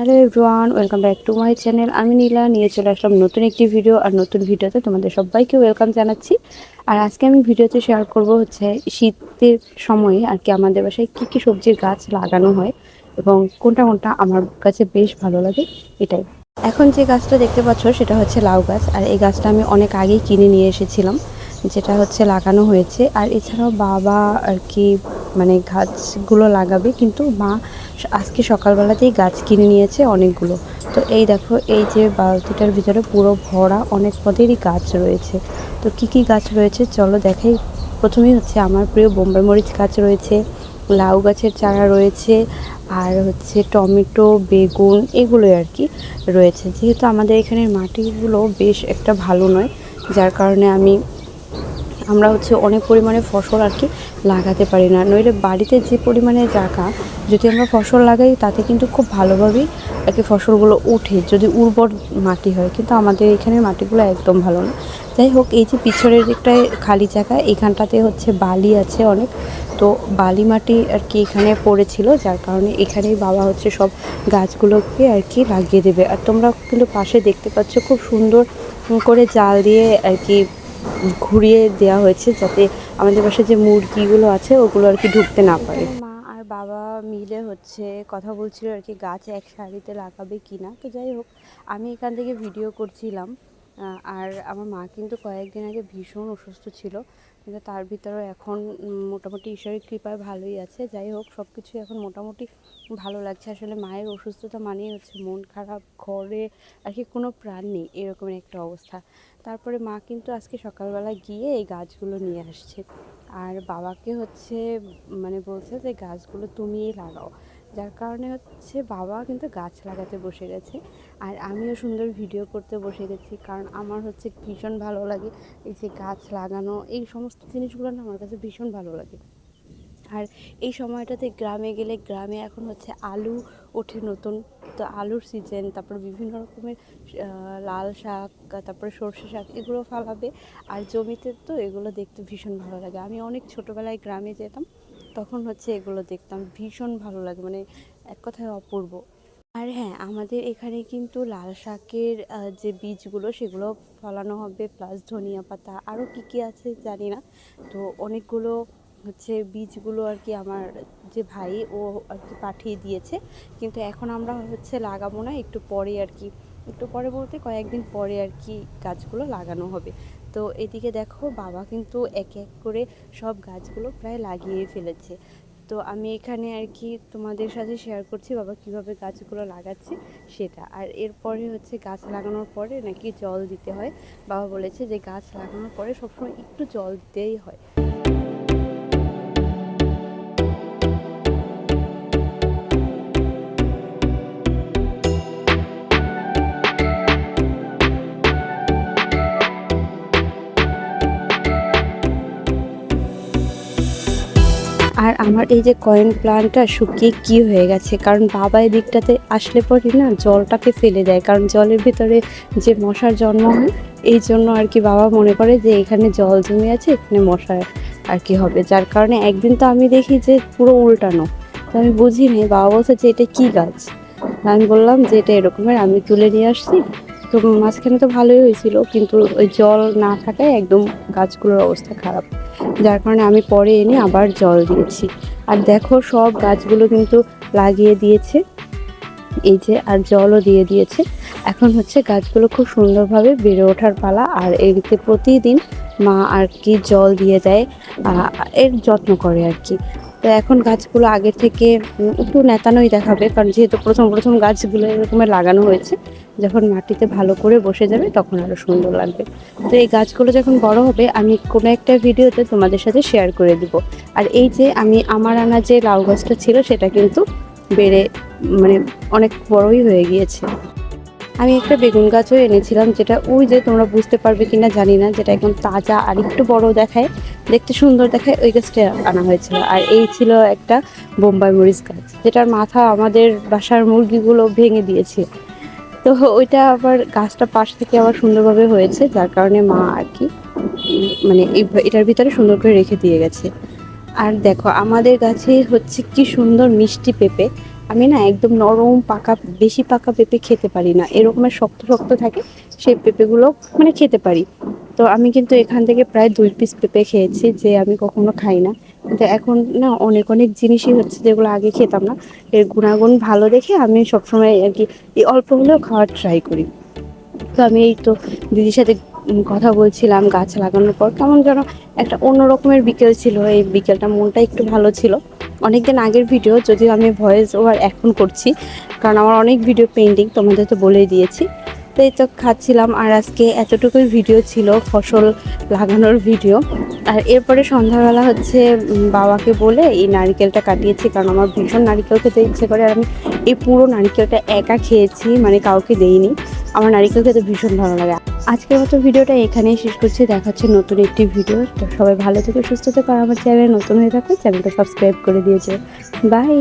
Hello everyone, welcome back to my channel. আমি নীলা, নিয়ে চলে আসলাম নতুন একটি ভিডিও আর নতুন ভিডিওতে তোমাদের সবাইকে ওয়েলকাম জানাচ্ছি। আর আজকে আমি ভিডিওতে শেয়ার করব হচ্ছে শীতের সময়ে আর কি আমাদের বাসায় কী কী সবজির গাছ লাগানো হয় এবং কোনটা কোনটা আমার কাছে বেশ ভালো লাগে এটাই। এখন যে গাছটা দেখতে পাচ্ছ সেটা হচ্ছে লাউ গাছ আর এই গাছটা আমি অনেক আগেই কিনে নিয়ে এসেছিলাম, যেটা হচ্ছে লাগানো হয়েছে। আর এছাড়াও বাবা আর কি মানে গাছগুলো লাগাবে, কিন্তু মা আজকে সকালবেলাতেই গাছ কিনে নিয়েছে অনেকগুলো। তো এই দেখো, এই যে বালতিটার ভিতরে পুরো ভরা অনেক পদেরই গাছ রয়েছে। তো কি কি গাছ রয়েছে চলো দেখাই। প্রথমেই হচ্ছে আমার প্রিয় বোম্বাই মরিচ গাছ রয়েছে, লাউ গাছের চারা রয়েছে, আর হচ্ছে টমেটো, বেগুন এগুলোই আর কি রয়েছে। যেহেতু আমাদের এখানের মাটিগুলো বেশ একটা ভালো নয়, যার কারণে আমি আমরা হচ্ছে অনেক পরিমাণে ফসল আর কি লাগাতে পারি না। নইলে বাড়িতে যে পরিমাণে জায়গা, যদি আমরা ফসল লাগাই, তাতে কিন্তু খুব ভালোভাবেই আর কি ফসলগুলো ওঠে, যদি উর্বর মাটি হয়। কিন্তু আমাদের এখানের মাটিগুলো একদম ভালো না। যাই হোক, এই যে পিছনের দিকটায় খালি জায়গা, এখানটাতে হচ্ছে বালি আছে অনেক। তো বালি মাটি আর কি এখানে পড়েছিল, যার কারণে এখানেই বাবা হচ্ছে সব গাছগুলোকে আর কি লাগিয়ে দেবে। আর তোমরা কিন্তু পাশে দেখতে পাচ্ছ, খুব সুন্দর করে জাল দিয়ে আর কি ঘুরিয়ে দেওয়া হয়েছে যাতে আমাদের পাশে যে মুরগিগুলো আছে, ওগুলো আর কি ঢুকতে না পারে। মা আর বাবা মিলে হচ্ছে কথা বলছিল আর কি, গাছ এক সারিতে লাগাবে কি না তো যাই হোক, আমি এখান থেকে ভিডিও করছিলাম। আর আমার মা কিন্তু কয়েকদিন আগে ভীষণ অসুস্থ ছিল। কিন্তু তার ভিতরেও এখন মোটামুটি ঈশ্বরের কৃপায় ভালোই আছে। যাই হোক সব কিছু এখন মোটামুটি ভালো লাগছে। আসলে মায়ের অসুস্থতা মানেই হচ্ছে মন খারাপ, ঘরে আর কি কোনো প্রাণ নেই এরকম একটা অবস্থা। তারপরে মা কিন্তু আজকে সকালবেলা গিয়ে এই গাছগুলো নিয়ে আসছে। আর বাবাকে হচ্ছে মানে বলছে যে, গাছগুলো তুমিই লাগাও। যার কারণে হচ্ছে বাবা কিন্তু গাছ লাগাতে বসে গেছে। আর আমিও সুন্দর ভিডিও করতে বসে গেছি কারণ আমার হচ্ছে ভীষণ ভালো লাগে এই যে গাছ লাগানো, এই সমস্ত জিনিসগুলো না আমার কাছে ভীষণ ভালো লাগে। আর এই সময়টাতে গ্রামে গেলে গ্রামে এখন হচ্ছে আলু ওঠে নতুন, তো আলুর সিজন তারপর বিভিন্ন রকমের লাল শাক, তারপরে সর্ষে শাক এগুলো ফলাবে। আর জমিতে তো এগুলো দেখতে ভীষণ ভালো লাগে। আমি অনেক ছোটোবেলায় গ্রামে যেতাম তখন হচ্ছে এগুলো দেখতাম। ভীষণ ভালো লাগে মানে এক কথায় অপূর্ব। আর হ্যাঁ আমাদের এখানে কিন্তু লাল শাকের যে বীজগুলো, সেগুলো ফলানো হবে প্লাস ধনিয়া পাতা। আরও কী কী আছে জানি না। তো অনেকগুলো হচ্ছে বীজগুলো আর কি আমার যে ভাই, ও আর কি পাঠিয়ে দিয়েছে। কিন্তু এখন আমরা হচ্ছে লাগাবো না, একটু পরে আর কি। একটু পরে বলতে কয়েকদিন পরে আর কি গাছগুলো লাগানো হবে। তো এদিকে দেখো বাবা কিন্তু এক এক করে সব গাছগুলো প্রায় লাগিয়ে ফেলেছে। তো আমি এখানে আর কি তোমাদের সাথে শেয়ার করছি বাবা কীভাবে গাছগুলো লাগাচ্ছে সেটা। আর এরপরে হচ্ছে গাছ লাগানোর পরে নাকি জল দিতে হয়। বাবা বলেছে যে গাছ লাগানোর পরে সবসময় একটু জল দিতেই হয়। আর আমার এই যে কয়েন প্লান্টটা শুকিয়ে কি হয়ে গেছে? কারণ বাবা এই দিকটাতে আসলে পরে না জলটাকে ফেলে দেয়। কারণ জলের ভিতরে যে মশার জন্ম হয়, এই জন্য আর কি বাবা মনে করে যে এখানে জল জমে আছে, এখানে মশা আর কি হবে। যার কারণে একদিন তো আমি দেখি যে পুরো উল্টানো। তো আমি বুঝিনি, বাবা বলছে যে এটা কি গাছ? আমি বললাম যে এটা এরকমের, আমি তুলে নিয়ে আসছি। তো মাঝখানে তো ভালোই হয়েছিল, কিন্তু ওই জল না থাকায় একদম গাছগুলোর অবস্থা খারাপ। যার কারণে আমি পরে এনে আবার জল দিয়েছি। আর দেখো সব গাছগুলো কিন্তু লাগিয়ে দিয়েছে। এই যে, আর জলও দিয়ে দিয়েছে। এখন হচ্ছে গাছগুলো খুব সুন্দরভাবে বেড়ে ওঠার পালা। আর এদিকে প্রতিদিন মা আর কি জল দিয়ে দেয় এর যত্ন করে আর কি। তো এখন গাছগুলো আগের থেকে একটু নেতানোই দেখাবে। কারণ যেহেতু প্রথম প্রথম গাছগুলো এরকমের লাগানো হয়েছে যখন মাটিতে ভালো করে বসে যাবে তখন আরও সুন্দর লাগবে। তো এই গাছগুলো যখন বড় হবে, আমি কোনো একটা ভিডিওতে তোমাদের সাথে শেয়ার করে দিব। আর এই যে আমি আমার আনা যে লাউ গাছটা ছিল, সেটা কিন্তু বেড়ে মানে অনেক বড়ই হয়ে গিয়েছে। আমি একটা বেগুন গাছও এনেছিলাম, যেটা ওই যে তোমরা বুঝতে পারবে কি না জানি না, যেটা একদম তাজা আর একটু বড় দেখায়, দেখতে সুন্দর দেখায়, ওই গাছটা আনা হয়েছিল। আর এই ছিল একটা বোম্বাই মরিচ গাছ, যেটার মাথা আমাদের বাসার মুরগিগুলো ভেঙে দিয়েছে। তো ওইটা আবার গাছটা পাশ থেকে আবার সুন্দরভাবে হয়েছে, যার কারণে মা আর কি মানে এটার ভিতরে সুন্দর করে রেখে দিয়ে গেছে। আর দেখো, আমাদের গাছে হচ্ছে কি সুন্দর মিষ্টি পেঁপে। আমি না একদম নরম, পাকা, বেশি পাকা পেঁপে খেতে পারি না। এরকমের শক্ত শক্ত থাকে, সেই পেঁপেগুলো মানে খেতে পারি। তো আমি কিন্তু এখান থেকে প্রায় দুই পিস পেঁপে খেয়েছি, যে আমি কখনো খাই না। কিন্তু এখন না অনেক অনেক জিনিসই হচ্ছে যেগুলো আগে খেতাম না। এর গুণাগুণ ভালো দেখে আমি সবসময় আর কি এই অল্প হলেও খাওয়ার ট্রাই করি। তো আমি এই তো দিদির সাথে কথা বলছিলাম গাছ লাগানোর পর, কেমন যেন একটা অন্য রকমের বিকেল ছিল। এই বিকেলটা মনটা একটু ভালো ছিল। অনেকদিন আগের ভিডিও যদিও আমি ভয়েস ওভার এখন করছি, কারণ আমার অনেক ভিডিও পেন্ডিং তোমাদের তো বলেই দিয়েছি। তো এই তো খাচ্ছিলাম আর আজকে এতটুকুই ভিডিও ছিল, ফসল লাগানোর ভিডিও আর এরপরে সন্ধ্যাবেলা হচ্ছে বাবাকে বলে এই নারকেলটা কাটিয়েছি, কারণ আমার ভীষণ নারকেল খেতে ইচ্ছে করে, আর আমি এই পুরো নারকেলটা একা খেয়েছি মানে কাউকে দেইনি। আমার নারিকেল খেতে ভীষণ ভালো লাগে। আজকের মতো ভিডিওটা এখানেই শেষ করছি, দেখা হচ্ছে নতুন একটি ভিডিও তো সবাই ভালো থেকে, সুস্থ থেকে আমার চ্যানেল নতুন হয়ে থাকলে চ্যানেলটা সাবস্ক্রাইব করে দিয়েছে। বাই